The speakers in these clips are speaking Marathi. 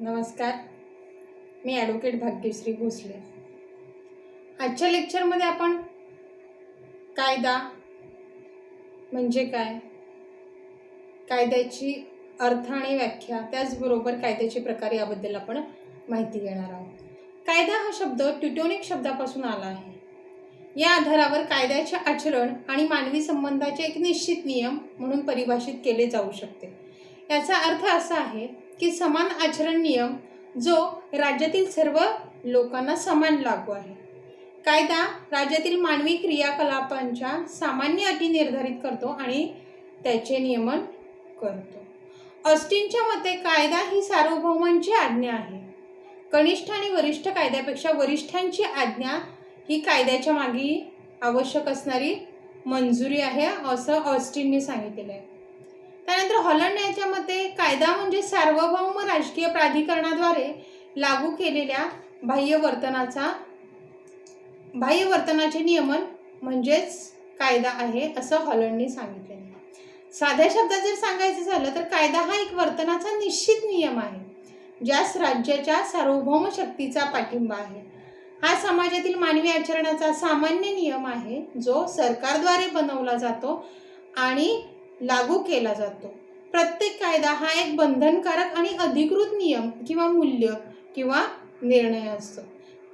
नमस्कार. मी ॲडव्होकेट भाग्यश्री भोसले. आजच्या लेक्चरमध्ये आपण कायदा म्हणजे काय? कायद्याची अर्थ आणि व्याख्या त्याचबरोबर कायद्याचे प्रकार याबद्दल आपण माहिती घेणार आहोत. कायदा हा शब्द ट्युटोनिक शब्दापासून आला आहे. या आधारावर कायद्याचे आचरण आणि मानवी संबंधाचे एक निश्चित नियम म्हणून परिभाषित केले जाऊ शकते. याचा अर्थ असा आहे की समान आचरण नियम जो राज्यातील सर्व लोकांना समान लागू आहे. कायदा राज्यातील मानवी क्रियाकलापांच्या सामान्य अटी निर्धारित करतो आणि त्याचे नियमन करतो. ऑस्टिनच्या मते कायदा ही सार्वभौमांची आज्ञा आहे. कनिष्ठ आणि वरिष्ठ कायद्यापेक्षा वरिष्ठांची आज्ञा ही कायद्याच्या मागे आवश्यक असणारी मंजुरी आहे असं ऑस्टिनने सांगितलेलं आहे. त्यानंतर हॉलंड याच्या मते कायदा म्हणजे सार्वभौम राजकीय प्राधिकरणाद्वारे लागू केलेल्या बाह्यवर्तनाचा बाह्यवर्तनाचे नियमन म्हणजेच कायदा आहे असं हॉलंडने सांगितलेलं साध्या शब्दात जर सांगायचं झालं तर कायदा हा एक वर्तनाचा निश्चित नियम आहे ज्यास राज्याच्या सार्वभौम शक्तीचा पाठिंबा आहे. हा समाजातील मानवी आचरणाचा सामान्य नियम आहे जो सरकारद्वारे बनवला जातो आणि लागू केला जातो. प्रत्येक कायदा हा एक बंधनकारक आणि अधिकृत नियम किंवा मूल्य किंवा निर्णय असतो.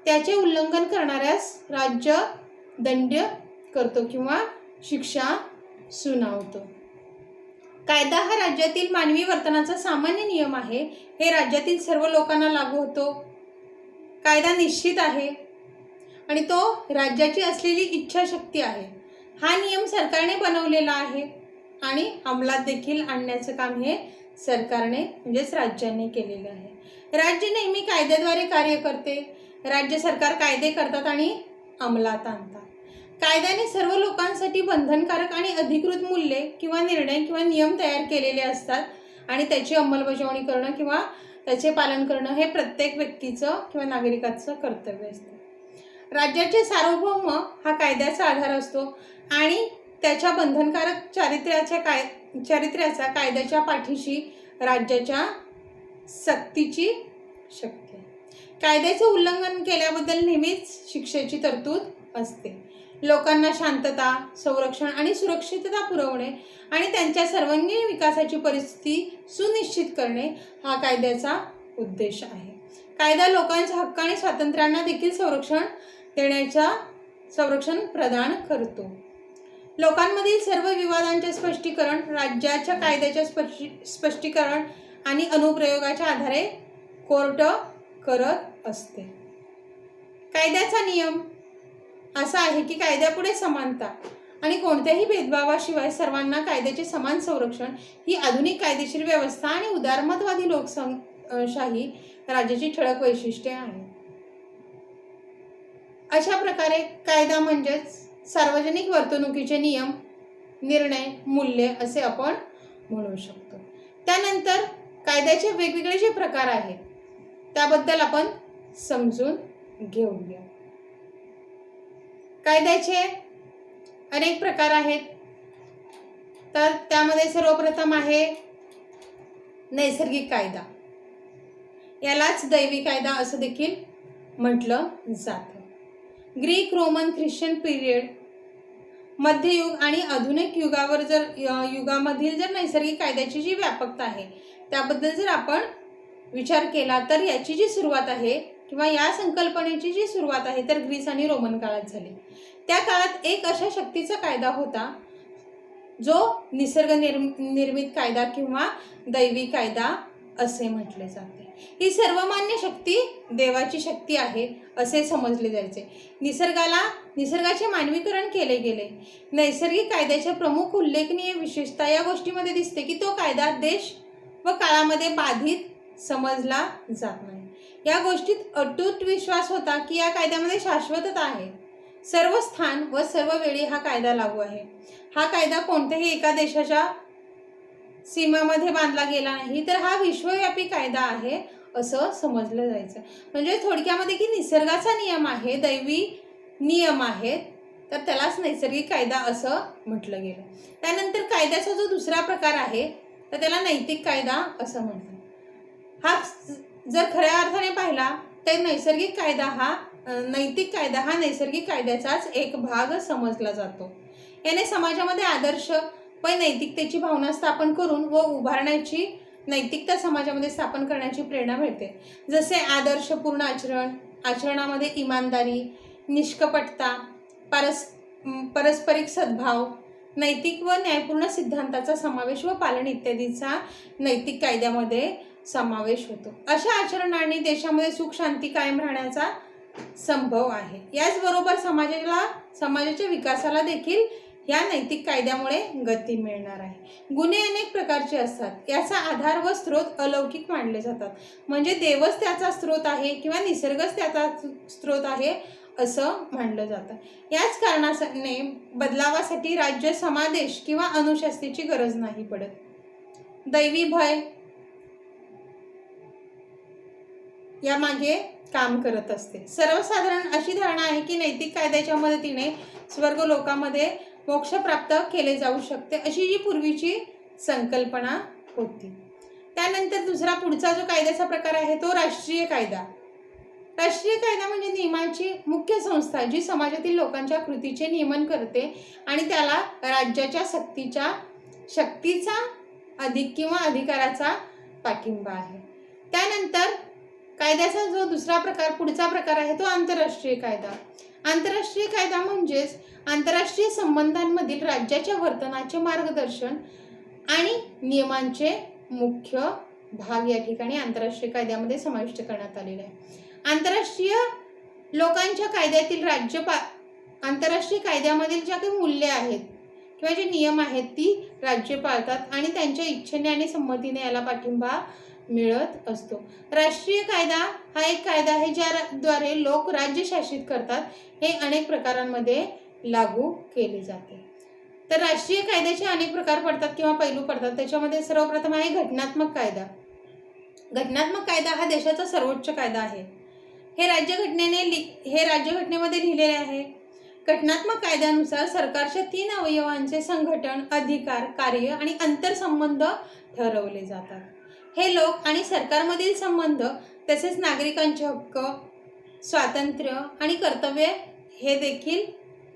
त्याचे उल्लंघन करणाऱ्यास राज्य दंड करतो किंवा शिक्षा सुनावतो. कायदा हा राज्यातील मानवी वर्तनाचा सामान्य नियम आहे. हे राज्यातील सर्व लोकांना लागू होतो. कायदा निश्चित आहे. आणि तो राज्याची असलेली इच्छाशक्ती आहे. हा नियम सरकारने बनवलेला आहे. आणि अंमलात देखील आणण्याचं काम हे सरकारने म्हणजेच राज्याने केलेलं आहे. राज्य नेहमी कायद्याद्वारे कार्य करते. राज्य सरकार कायदे करतात आणि अंमलात आणतात. कायद्याने सर्व लोकांसाठी बंधनकारक आणि अधिकृत मूल्ये किंवा निर्णय किंवा नियम तयार केलेले असतात आणि त्याची अंमलबजावणी करणं किंवा त्याचे पालन करणं हे प्रत्येक व्यक्तीचं किंवा नागरिकाचं कर्तव्य असतं. राज्याचे सार्वभौम हा कायद्याचा आधार असतो आणि त्याच्या बंधनकारक चारित्र्याच्या काय चारित्र्याचा कायद्याच्या पाठीशी राज्याच्या सक्तीची शक्ती. कायद्याचे उल्लंघन केल्याबद्दल नेहमीच शिक्षेची तरतूद असते. लोकांना शांतता संरक्षण आणि सुरक्षितता पुरवणे आणि त्यांच्या सर्वांगीण विकासाची परिस्थिती सुनिश्चित करणे हा कायद्याचा उद्देश आहे. कायदा लोकांच्या हक्क आणि स्वातंत्र्यांना देखील संरक्षण देण्याचा संरक्षण प्रदान करतो. लोकांमधील सर्व विवादांचे स्पष्टीकरण राज्याच्या कायद्याच्या स्पष्टी स्पष्टीकरण आणि अनुप्रयोगाच्या आधारे कोर्ट करत असते. कायद्याचा नियम असा आहे की कायद्यापुढे समानता आणि कोणत्याही भेदभावाशिवाय सर्वांना कायद्याचे समान संरक्षण ही आधुनिक कायदेशीर व्यवस्था आणि उदारमतवादी लोकशाही राज्याची ठळक वैशिष्ट्ये आहे अशा प्रकारे कायदा म्हणजेच सार्वजनिक वर्तणुकीचे नियम निर्णय मूल्य असे आपण म्हणू शकतो. त्यानंतर कायद्याचे वेगवेगळे जे प्रकार आहेत त्याबद्दल आपण समजून घेऊया. कायद्याचे अनेक प्रकार आहेत. तर त्यामध्ये सर्वप्रथम आहे नैसर्गिक कायदा. यालाच दैवी कायदा असं देखील म्हटलं जातं. ग्रीक रोमन ख्रिश्चन पिरियड मध्ययुग आणि आधुनिक युगावर जर युगामधील जर नैसर्गिक कायद्याची जी व्यापकता आहे त्याबद्दल जर आपण विचार केला तर याची जी सुरुवात आहे किंवा या संकल्पनेची जी सुरुवात आहे तर ग्रीस आणि रोमन काळात झाली. त्या काळात एक अशा शक्तीचा कायदा होता जो निसर्ग निर्म निर्मित कायदा किंवा दैवी कायदा असे म्हटले जाते. ही सर्वमान्य शक्ती देवाची शक्ती आहे असे समजले जायचे. निसर्गाला निसर्गाचे मानवीकरण केले गेले. नैसर्गिक कायद्याच्या प्रमुख उल्लेखनीय विशेषता या गोष्टीमध्ये दिसते की तो कायदा देश व काळामध्ये बाधित समजला जात नाही. या गोष्टीत अटूट विश्वास होता की या कायद्यामध्ये शाश्वतता आहे. सर्व स्थान व सर्व वेळी हा कायदा लागू आहे. हा कायदा कोणत्याही एका देशाच्या सीमामध्ये बांधला गेला नाही तर हा विश्वव्यापी कायदा आहे असं समजलं जायचं. म्हणजे थोडक्यामध्ये की निसर्गाचा नियम आहे दैवी नियम आहेत तर त्यालाच नैसर्गिक कायदा असं म्हटलं गेलं. त्यानंतर कायद्याचा जो दुसरा प्रकार आहे तर त्याला नैतिक कायदा असं म्हणतात. हा जर खऱ्या अर्थाने पाहिला तर नैसर्गिक कायदा हा नैतिक कायदा हा नैसर्गिक कायद्याचाच एक भाग समजला जातो. याने समाजामध्ये आदर्श व नैतिकतेची भावना स्थापन करून व उभारण्याची नैतिकता समाजामध्ये स्थापन करण्याची प्रेरणा मिळते. जसे आदर्शपूर्ण आचरण आचरणामध्ये इमानदारी निष्कपटता परस पारस्परिक सद्भाव नैतिक व न्यायपूर्ण सिद्धांताचा समावेश व पालन इत्यादीचा नैतिक कायद्यामध्ये समावेश होतो. अशा आचरणाने देशामध्ये सुख शांती कायम राहण्याचा संभव आहे. याचबरोबर समाजाला समाजाच्या विकासाला देखील या नैतिक कायद्यामुळे गती मिळणार आहे. गुन्हे अनेक प्रकारचे असतात. याचा आधार व स्रोत अलौकिक मानले जातात. म्हणजे देवच त्याचा स्रोत आहे किंवा निसर्गच त्याचा स्रोत आहे असं मानलं जातं. याच कारणाने बदलावासाठी राज्य समादेश किंवा अनुशास्तीची गरज नाही पडत. दैवी भय यामागे काम करत असते. सर्वसाधारण अशी धारणा आहे की नैतिक कायद्याच्या मदतीने स्वर्ग लोकामध्ये मोक्ष प्राप्त केले जाऊ शकते अशी जी पूर्वीची संकल्पना होती. त्यानंतर दुसरा पुढचा जो कायद्याचा प्रकार आहे तो राष्ट्रीय कायदा. राष्ट्रीय कायदा म्हणजे नियमांची मुख्य संस्था जी समाजातील लोकांच्या कृतीचे नियमन करते आणि त्याला राज्याच्या सक्तीच्या शक्तीचा अधिक किंवा अधिकाराचा पाठिंबा आहे. त्यानंतर कायद्याचा जो दुसरा प्रकार पुढचा प्रकार आहे तो आंतरराष्ट्रीय कायदा. आंतरराष्ट्रीय कायदा म्हणजेच आंतरराष्ट्रीय संबंधांमधील राज्याच्या वर्तनाचे मार्गदर्शन आणि नियमांचे मुख्य भाग या ठिकाणी आंतरराष्ट्रीय कायद्यामध्ये समाविष्ट करण्यात आलेले आहे. आंतरराष्ट्रीय लोकांच्या कायद्यातील राज्य पा आंतरराष्ट्रीय कायद्यामधील ज्या काही मूल्ये आहेत किंवा जे नियम आहेत ती राज्य पाळतात आणि त्यांच्या इच्छेने आणि संमतीने याला पाठिंबा मिळत असतो. राष्ट्रीय कायदा हा एक कायदा आहे ज्याद्वारे लोक राज्य शासित करतात. हे अनेक प्रकारांमध्ये लागू केले जाते. तर राष्ट्रीय कायद्याचे अनेक प्रकार पडतात किंवा पैलू पडतात. त्याच्यामध्ये सर्वप्रथम आहे घटनात्मक कायदा. घटनात्मक कायदा हा देशाचा सर्वोच्च कायदा आहे. हे राज्यघटनेने लि हे राज्यघटनेमध्ये लिहिलेले आहे. घटनात्मक कायद्यानुसार सरकारच्या तीन अवयवांचे संघटन अधिकार कार्य आणि अंतरसंबंध ठरवले जातात. हे लोक आणि सरकारमधील संबंध तसेच नागरिकांचे हक्क स्वातंत्र्य आणि कर्तव्य हे देखील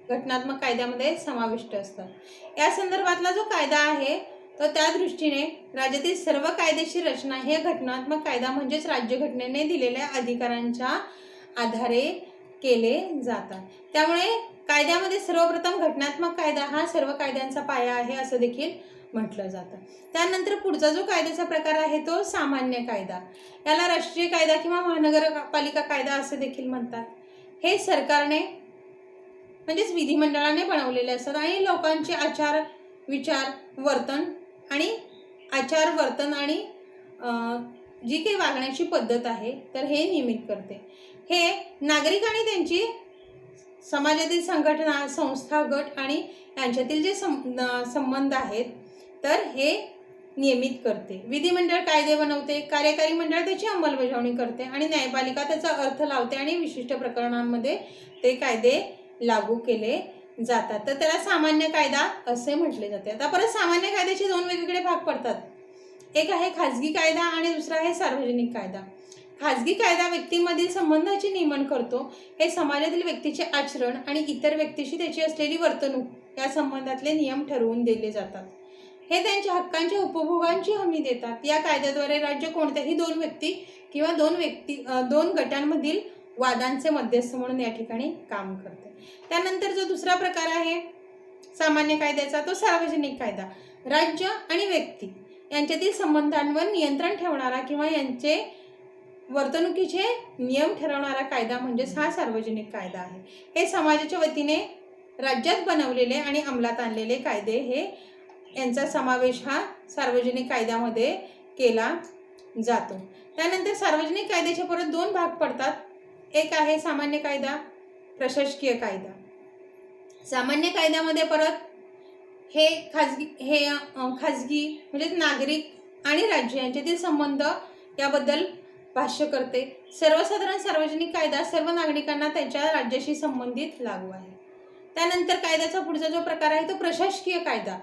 घटनात्मक कायद्यामध्ये समाविष्ट असतात. या संदर्भातला जो कायदा आहे तर त्या दृष्टीने राज्यातील सर्व कायदेशीर रचना हे घटनात्मक कायदा म्हणजेच राज्यघटनेने दिलेल्या अधिकारांच्या आधारे केले जातात. त्यामुळे कायद्यामध्ये सर्वप्रथम घटनात्मक कायदा हा सर्व कायद्यांचा पाया आहे असं देखील म्हटलं जातं. त्यानंतर पुढचा जो कायद्याचा प्रकार आहे तो सामान्य कायदा. याला राष्ट्रीय कायदा किंवा महानगरपालिका कायदा असे देखील म्हणतात. हे सरकारने म्हणजेच विधिमंडळाने बनवलेले असतात आणि लोकांचे आचार विचार वर्तन आणि आचार वर्तन आणि जी काही वागण्याची पद्धत आहे तर हे नियमित करते. हे नागरिक आणि त्यांची समाजातील संघटना संस्था गट आणि यांच्यातील जे सं संबंध आहेत तर हे नियमित करते. विधिमंडळ कायदे बनवते कार्यकारी मंडळ त्याची अंमलबजावणी करते आणि न्यायपालिका त्याचा अर्थ लावते आणि विशिष्ट प्रकरणांमध्ये ते कायदे लागू केले जातात. तर त्याला सामान्य कायदा असे म्हटले जाते. आता परत सामान्य कायद्याचे दोन वेगवेगळे भाग पडतात. एक आहे खाजगी कायदा आणि दुसरा आहे सार्वजनिक कायदा. खाजगी कायदा व्यक्तीमधील संबंधाचे नियमन करतो. हे समाजातील व्यक्तीचे आचरण आणि इतर व्यक्तीशी त्याची असलेली वर्तणूक या संबंधातले नियम ठरवून दिले जातात. हे त्यांच्या हक्कांच्या उपभोगांची हमी देतात. या कायद्याद्वारे राज्य कोणत्याही दोन व्यक्ती किंवा दोन व्यक्ती दोन गटांमधील वादांचे मध्यस्थ म्हणून या ठिकाणी काम करते. त्यानंतर जो दुसरा प्रकार आहे सामान्य कायद्याचा तो सार्वजनिक कायदा. राज्य आणि व्यक्ती यांच्यातील संबंधांवर नियंत्रण ठेवणारा किंवा यांचे वर्तणुकीचे नियम ठरवणारा कायदा म्हणजेच हा सार्वजनिक कायदा आहे. हे समाजाच्या वतीने राज्यात बनवलेले आणि अंमलात आणलेले कायदे हे यांचा समावेश हा सार्वजनिक कायद्यामध्ये केला जातो. त्यानंतर सार्वजनिक कायद्याचे परत दोन भाग पडतात. एक आहे सामान्य कायदा प्रशासकीय कायदा. सामान्य कायद्यामध्ये परत हे खाजगी हे खाजगी म्हणजे नागरिक आणि राज्य यांच्यातील संबंध याबद्दल भाष्य करते. सर्वसाधारण सार्वजनिक कायदा सर्व नागरिकांना त्यांच्या राज्याशी संबंधित लागू आहे. त्यानंतर कायद्याचा पुढचा जो प्रकार आहे तो प्रशासकीय कायदा.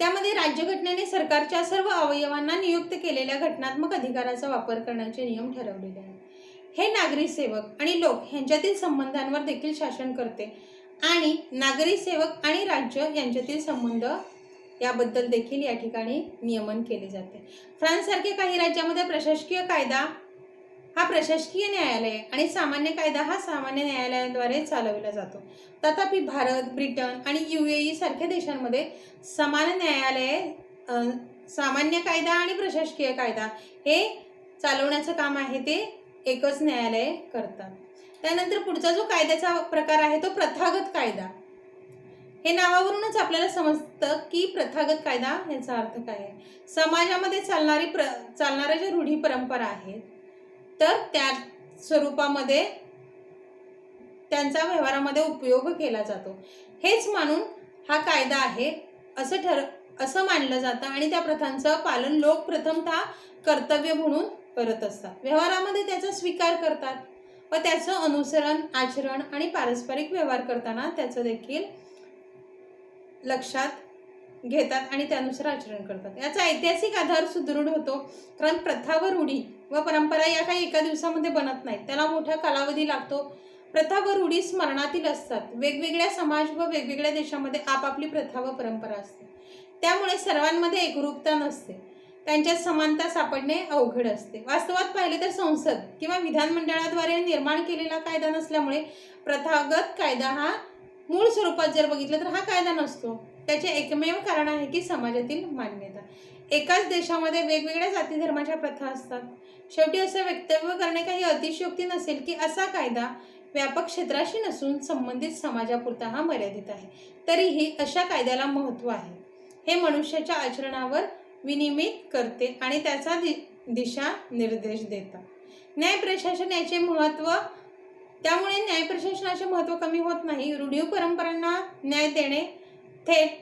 त्यामध्ये राज्यघटनेने सरकारच्या सर्व अवयवांना नियुक्त केलेल्या घटनात्मक अधिकाराचा वापर करण्याचे नियम ठरवलेले आहेत. हे नागरी सेवक आणि लोक यांच्यातील संबंधांवर देखील शासन करते आणि नागरी सेवक आणि राज्य यांच्यातील संबंध याबद्दल देखील या ठिकाणी नियमन केले जाते. फ्रान्ससारखे काही राज्यामध्ये प्रशासकीय कायदा हा प्रशासकीय न्यायालय आणि सामान्य कायदा हा सामान्य न्यायालयाद्वारे चालविला जातो. तथापि भारत ब्रिटन आणि यू ए ई सारख्या देशांमध्ये समान न्यायालये सामान्य कायदा आणि प्रशासकीय कायदा हे चालवण्याचं काम आहे ते एकच न्यायालय करतात. त्यानंतर पुढचा जो कायद्याचा प्रकार आहे तो प्रथागत कायदा. हे नावावरूनच आपल्याला समजतं की प्रथागत कायदा याचा अर्थ काय आहे. समाजामध्ये चालणारी प्र चालणाऱ्या ज्या रूढी परंपरा आहेत तर त्या स्वरूपामध्ये त्यांचा व्यवहारामध्ये उपयोग केला जातो. हेच मानून हा कायदा आहे असं ठर असं मानलं जातं आणि त्या प्रथांचं पालन लोक प्रथमतः कर्तव्य म्हणून करत असतात. व्यवहारामध्ये त्याचा स्वीकार करतात व त्याचं अनुसरण आचरण आणि पारस्परिक व्यवहार करताना त्याचं देखील लक्षात घेतात आणि त्यानुसार आचरण करतात. याचा ऐतिहासिक आधार सुदृढ होतो. कारण प्रथा व रूढी व परंपरा या काही एका दिवसामध्ये बनत नाहीत. त्याला मोठा कालावधी लागतो. प्रथा व रूढी स्मरणातील असतात. वेगवेगळ्या समाज व वेगवेगळ्या देशामध्ये आपापली प्रथा व परंपरा असते. त्यामुळे सर्वांमध्ये एकरूपता नसते. त्यांच्यात समानता सापडणे अवघड असते. वास्तवात पाहिले तर संसद किंवा विधानमंडळाद्वारे निर्माण केलेला कायदा नसल्यामुळे प्रथागत कायदा हा मूळ स्वरूपात जर बघितलं तर हा कायदा नसतो. त्याचे एकमेव कारण आहे की समाजातील मान्यता. एकाच देशामध्ये वेगवेगळ्या जाती धर्माच्या प्रथा असतात. शेवटी असं वक्तव्य करणे काही अतिशयोक्ती नसेल की असा कायदा व्यापक क्षेत्राशी नसून संबंधित समाजापुरता हा मर्यादित आहे. तरीही अशा कायद्याला महत्त्व आहे. हे मनुष्याच्या आचरणावर विनिमित करते आणि त्याचा दि दिशा निर्देश देतात न्याय प्रशासन याचे महत्त्व त्यामुळे न्याय प्रशासनाचे महत्त्व कमी होत नाही. रूढीव परंपरांना न्याय देणे थेट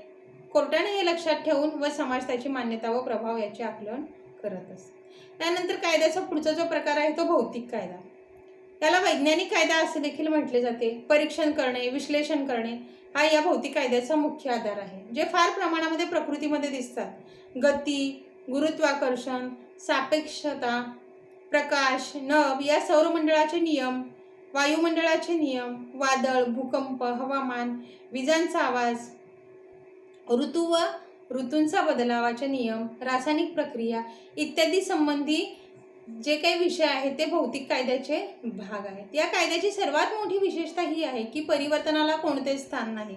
कोर्टाने हे लक्षात ठेवून व समाज त्याची मान्यता व प्रभाव याचे आकलन करत असते. त्यानंतर कायद्याचा पुढचा जो प्रकार आहे तो भौतिक कायदा. त्याला वैज्ञानिक कायदा असे देखील म्हटले जाते. परीक्षण करणे विश्लेषण करणे हा या भौतिक कायद्याचा मुख्य आधार आहे. जे फार प्रमाणामध्ये प्रकृतीमध्ये दिसतात. गती गुरुत्वाकर्षण सापेक्षता प्रकाश नभ या सौरमंडळाचे नियम वायुमंडळाचे नियम वादळ भूकंप हवामान विजांचा आवाज ऋतू व ऋतूंचा बदलावाचे नियम रासायनिक प्रक्रिया इत्यादी संबंधी जे काही विषय आहेत ते भौतिक कायद्याचे भाग आहेत. या कायद्याची सर्वात मोठी विशेषता ही आहे की परिवर्तनाला कोणतेच स्थान नाही.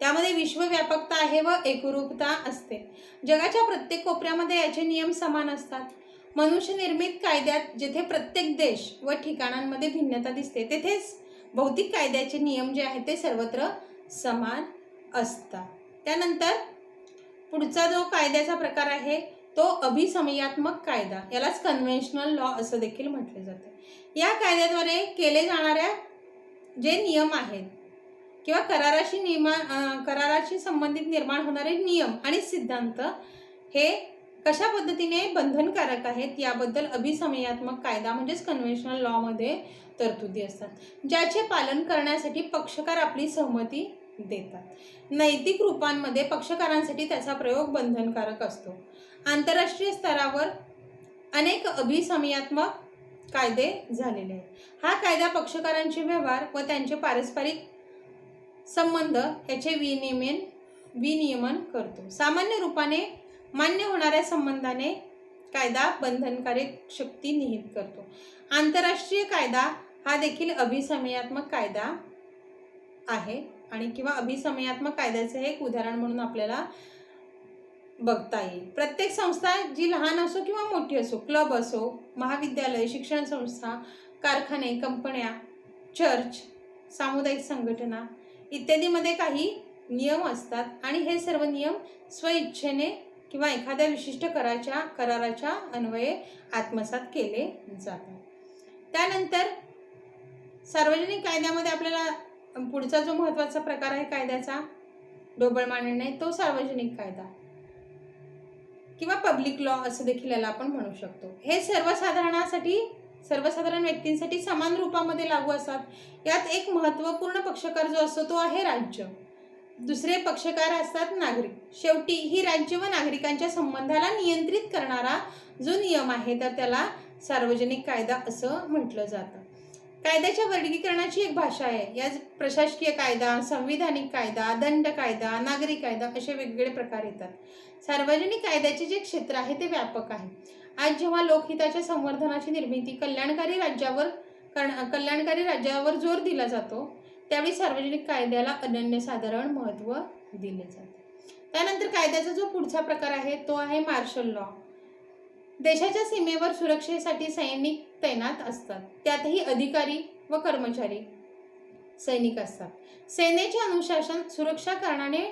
त्यामध्ये विश्वव्यापकता आहे व एकरूपता असते. जगाच्या प्रत्येक कोपऱ्यामध्ये याचे नियम समान असतात. मनुष्यनिर्मित कायद्यात जेथे प्रत्येक देश व ठिकाणांमध्ये भिन्नता दिसते तेथेच भौतिक कायद्याचे नियम जे आहेत ते सर्वत्र समान असतात. त्यानंतर पुढचा जो कायद्याचा प्रकार आहे तो अभिसमयात्मक कायदा. यालाच कन्व्हेन्शनल लॉ असं देखील म्हटले जाते. या कायद्याद्वारे केले जाणाऱ्या जे नियम आहेत किंवा कराराशी नियमा कराराशी संबंधित निर्माण होणारे नियम आणि सिद्धांत हे कशा पद्धतीने बंधनकारक आहेत याबद्दल अभिसमयात्मक कायदा म्हणजेच कन्व्हेन्शनल लॉमध्ये तरतुदी असतात. ज्याचे पालन करण्यासाठी पक्षकार आपली सहमती देतात. नैतिक रूपांमध्ये पक्षकारांसाठी त्याचा प्रयोग बंधनकारक असतो. आंतरराष्ट्रीय स्तरावर अनेक अभिसमयात्मक कायदे झालेले आहेत. हा कायदा पक्षकारांचे व्यवहार व त्यांचे पारस्परिक संबंध याचे विनियमन विनियमन करतो. सामान्य रूपाने मान्य होणाऱ्या संबंधाने कायदा बंधनकारक शक्ती निहित करतो. आंतरराष्ट्रीय कायदा हा देखील अभिसमयात्मक कायदा आहे. आणि किंवा अभिसमयात्मक कायद्याचे हे एक उदाहरण म्हणून आपल्याला बघता येईल. प्रत्येक संस्था जी लहान असो किंवा मोठी असो क्लब असो महाविद्यालय शिक्षण संस्था कारखाने कंपन्या चर्च सामुदायिक संघटना इत्यादीमध्ये काही नियम असतात आणि हे सर्व नियम स्वइच्छेने किंवा एखाद्या विशिष्ट कराच्या कराराच्या अन्वये आत्मसात केले जातात. त्यानंतर सार्वजनिक कायद्यामध्ये आपल्याला पुढचा जो महत्त्वाचा प्रकार आहे कायद्याचा ढोबळ मांडणे तो सार्वजनिक कायदा. किंवा पब्लिक लॉ असं देखील याला आपण म्हणू शकतो. हे सर्वसाधारणासाठी सर्वसाधारण व्यक्तींसाठी समान रूपामध्ये लागू असतात. यात एक महत्त्वपूर्ण पक्षकार जो असतो तो आहे राज्य. दुसरे पक्षकार असतात नागरिक. शेवटी ही राज्य व नागरिकांच्या संबंधाला नियंत्रित करणारा जो नियम आहे तर त्याला सार्वजनिक कायदा असं म्हटलं जातं. कायद्याच्या वर्गीकरणाची एक भाषा आहे. या प्रशासकीय कायदा संविधानिक कायदा दंड कायदा नागरी कायदा असे वेगवेगळे प्रकार येतात. सार्वजनिक कायद्याचे जे क्षेत्र आहे ते व्यापक आहे. आज जेव्हा लोकहिताच्या संवर्धनाची निर्मिती कल्याणकारी राज्यावर कर्ण- कल्याणकारी राज्यावर जोर दिला जातो त्यावेळी सार्वजनिक कायद्याला अनन्यसाधारण महत्त्व दिले जाते. त्यानंतर कायद्याचा जो पुढचा प्रकार आहे तो आहे मार्शल लॉ. देशाच्या सीमेवर सुरक्षेसाठी सैनिक तैनात असतात. त्यातही अधिकारी व कर्मचारी सैनिक असतात. सेनेचे अनुशासन सुरक्षा कारणाने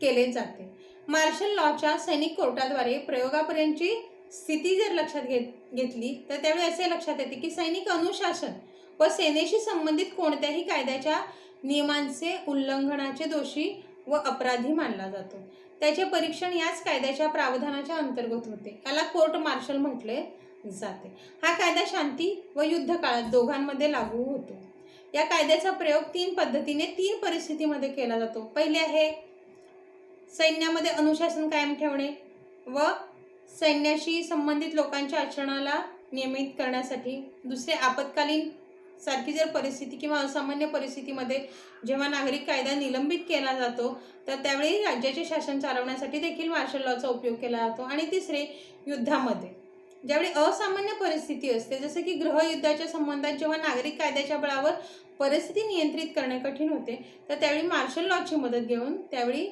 केले जाते. मार्शल लॉच्या सैनिक कोर्टाद्वारे प्रयोगापर्यंतची स्थिती जर लक्षात घेत घेतली तर त्यावेळी असे लक्षात येते की सैनिक अनुशासन व सेनेशी संबंधित कोणत्याही कायद्याच्या नियमांचे उल्लंघनाचे दोषी व अपराधी मानला जातो. त्याचे परीक्षण याच कायद्याच्या प्रावधानाच्या अंतर्गत होते. याला कोर्ट मार्शल म्हटले जाते. हा कायदा शांती व युद्ध काळात दोघांमध्ये लागू होतो. या कायद्याचा प्रयोग तीन पद्धतीने तीन परिस्थितीमध्ये केला जातो. पहिले आहे सैन्यामध्ये अनुशासन कायम ठेवणे व सैन्याशी संबंधित लोकांच्या आचरणाला नियमित करण्यासाठी. दुसरे आपत्कालीन सारखी जर परिस्थिती किंवा असामान्य परिस्थितीमध्ये जेव्हा नागरिक कायदा निलंबित केला जातो तर त्यावेळी राज्याचे शासन चालवण्यासाठी देखील मार्शल लॉचा उपयोग केला जातो. आणि तिसरे युद्धामध्ये. ज्यावेळी असामान्य परिस्थिती असते जसं की गृहयुद्धाच्या संबंधात जेव्हा नागरिक कायद्याच्या बळावर परिस्थिती नियंत्रित करणे कठीण होते तर त्यावेळी मार्शल लॉची मदत घेऊन त्यावेळी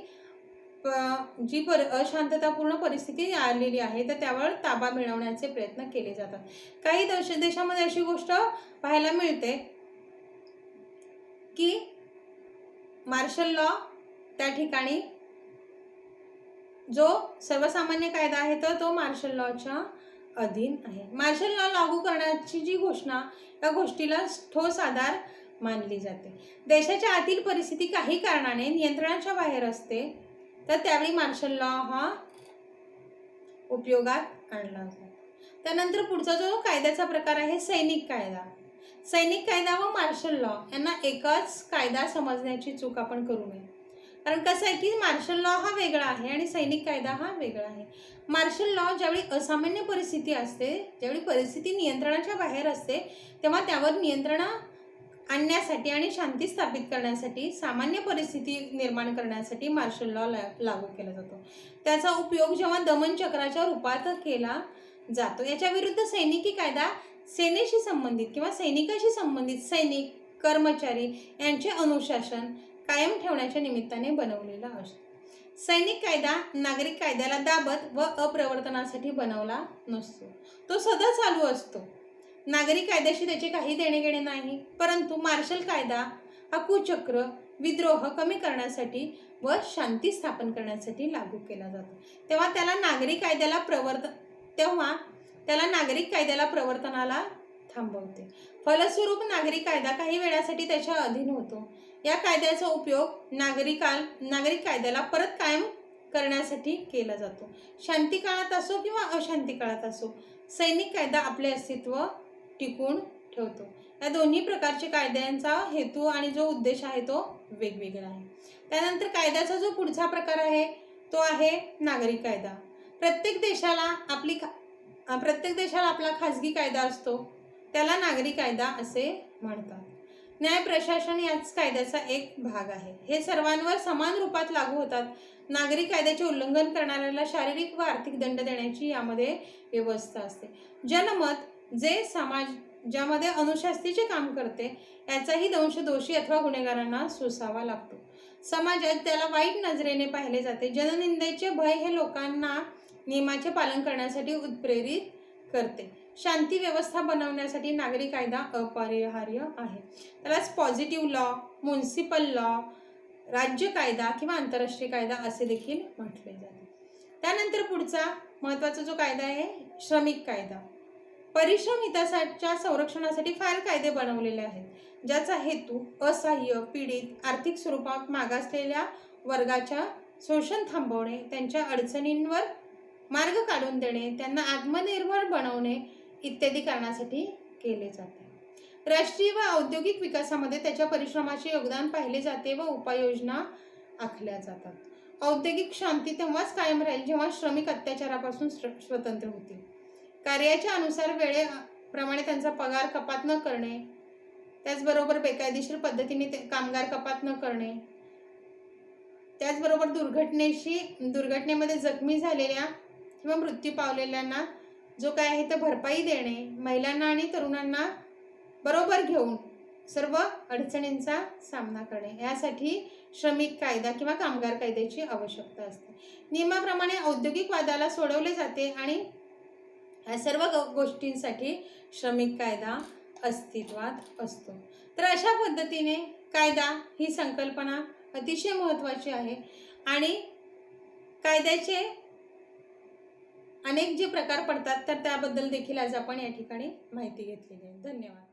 जी पर अशांततापूर्ण परिस्थिती आलेली आहे तर त्यावर ताबा मिळवण्याचे प्रयत्न केले जातात. काही देश देशामध्ये अशी गोष्ट पाहायला मिळते की मार्शल लॉ त्या ठिकाणी जो सर्वसामान्य कायदा आहे तर तो मार्शल लॉच्या अधीन आहे. मार्शल लॉ लागू करण्याची जी घोषणा या गोष्टीला ठोस आधार मानली जाते. देशाच्या आतील परिस्थिती काही कारणाने नियंत्रणाच्या बाहेर असते. तर त्यावेळी मार्शल लॉ हा उपयोगात आणला जातो त्यानंतर पुढचा जो कायद्याचा प्रकार आहे सैनिक कायदा. सैनिक कायदा व मार्शल लॉ यांना एकच कायदा समजण्याची चूक आपण करू नये. कारण कसं आहे की मार्शल लॉ हा वेगळा आहे आणि सैनिक कायदा हा वेगळा आहे. मार्शल लॉ ज्यावेळी असामान्य परिस्थिती असते ज्यावेळी परिस्थिती नियंत्रणाच्या बाहेर असते तेव्हा त्यावर नियंत्रणा आणण्यासाठी आणि शांती स्थापित करण्यासाठी सामान्य परिस्थिती निर्माण करण्यासाठी मार्शल लॉ लागू केला जातो. त्याचा उपयोग जेव्हा दमन चक्राच्या रूपात केला जातो याच्या विरुद्ध सैनिकी कायदा सेनेशी संबंधित किंवा सैनिकाशी संबंधित सैनिक कर्मचारी यांचे अनुशासन कायम ठेवण्याच्या निमित्ताने बनवलेला असतो. सैनिक कायदा नागरिक कायद्याला दाबत व अप्रवर्तनासाठी बनवला नसतो. तो सदा चालू असतो. नागरी कायद्याशी त्याचे काही देणे घेणे नाही परंतु मार्शल कायदा हा कुचक्र विद्रोह कमी करण्यासाठी व शांती स्थापन करण्यासाठी लागू केला जातो. तेव्हा त्याला नागरी कायद्याला प्रवर्त तेव्हा त्याला नागरिक कायद्याला प्रवर्तनाला थांबवते. फलस्वरूप नागरिक कायदा काही वेळासाठी त्याच्या अधीन होतो. या कायद्याचा उपयोग नागरिकाल नागरिक कायद्याला परत कायम करण्यासाठी केला जातो. शांती काळात असो किंवा अशांती काळात असो सैनिक कायदा आपले अस्तित्व टिकून ठेवतो. या दोन्ही प्रकारचे कायद्यांचा हेतू आणि जो उद्देश आहे तो वेगवेगळा आहे. त्यानंतर कायद्याचा जो पुढचा प्रकार आहे तो आहे नागरिक कायदा. प्रत्येक देशाला आपली खा प्रत्येक देशाला आपला खाजगी कायदा असतो. त्याला नागरी कायदा असे म्हणतात. न्याय प्रशासन याच कायद्याचा एक भाग आहे. हे सर्वांवर समान रूपात लागू होतात. नागरी कायद्याचे उल्लंघन करणाऱ्याला शारीरिक व आर्थिक दंड देण्याची यामध्ये व्यवस्था असते. जनमत जे समाज ज्यामध्ये अनुशास्तीचे काम करते याचाही दंश दोषी अथवा गुन्हेगारांना सोसावा लागतो. समाजात त्याला वाईट नजरेने पाहिले जाते. जननिंदेचे भय हे लोकांना नियमाचे पालन करण्यासाठी उत्प्रेरित करते. शांती व्यवस्था बनवण्यासाठी नागरी कायदा अपरिहार्य आहे. त्यालाच पॉझिटिव्ह लॉ म्युन्सिपल लॉ राज्य कायदा किंवा आंतरराष्ट्रीय कायदा असे देखील म्हटले जाते. त्यानंतर पुढचा महत्त्वाचा जो कायदा आहे श्रमिक कायदा. परिश्रमिताच्या संरक्षणासाठी फार कायदे बनवलेले आहेत. ज्याचा हेतू असहाय्य पीडित आर्थिक स्वरूपात मागासलेल्या वर्गाच्या शोषण थांबवणे त्यांच्या अडचणींवर मार्ग काढून देणे त्यांना आत्मनिर्भर बनवणे इत्यादी कारणासाठी केले जाते. राष्ट्रीय व औद्योगिक विकासामध्ये त्याच्या परिश्रमाचे योगदान पाहिले जाते व उपाययोजना आखल्या जातात. औद्योगिक शांती तेव्हाच कायम राहील जेव्हा श्रमिक अत्याचारापासून स्व- स्वतंत्र होतील. कार्याच्या अनुसार वेळेप्रमाणे त्यांचा पगार कपात न करणे. त्याचबरोबर बेकायदेशीर पद्धतीने ते कामगार कपात न करणे. त्याचबरोबर दुर्घटनेशी दुर्घटनेमध्ये जखमी झालेल्या किंवा मृत्यू पावलेल्यांना जो काय आहे तो भरपाई देणे महिलांना आणि तरुणांना बरोबर घेऊन सर्व अडचणींचा सामना करणे. यासाठी श्रमिक कायदा किंवा कामगार कायद्याची आवश्यकता असते. नियमाप्रमाणे औद्योगिक वादाला सोडवले जाते आणि या सर्व गो- गोष्टींसाठी श्रमिक कायदा अस्तित्वात असतो. तर अशा पद्धतीने कायदा ही संकल्पना अतिशय महत्त्वाची आहे आणि कायद्याचे अनेक जे प्रकार पडतात तर त्याबद्दल देखील आज आपण या ठिकाणी माहिती घेतलेली आहे. धन्यवाद.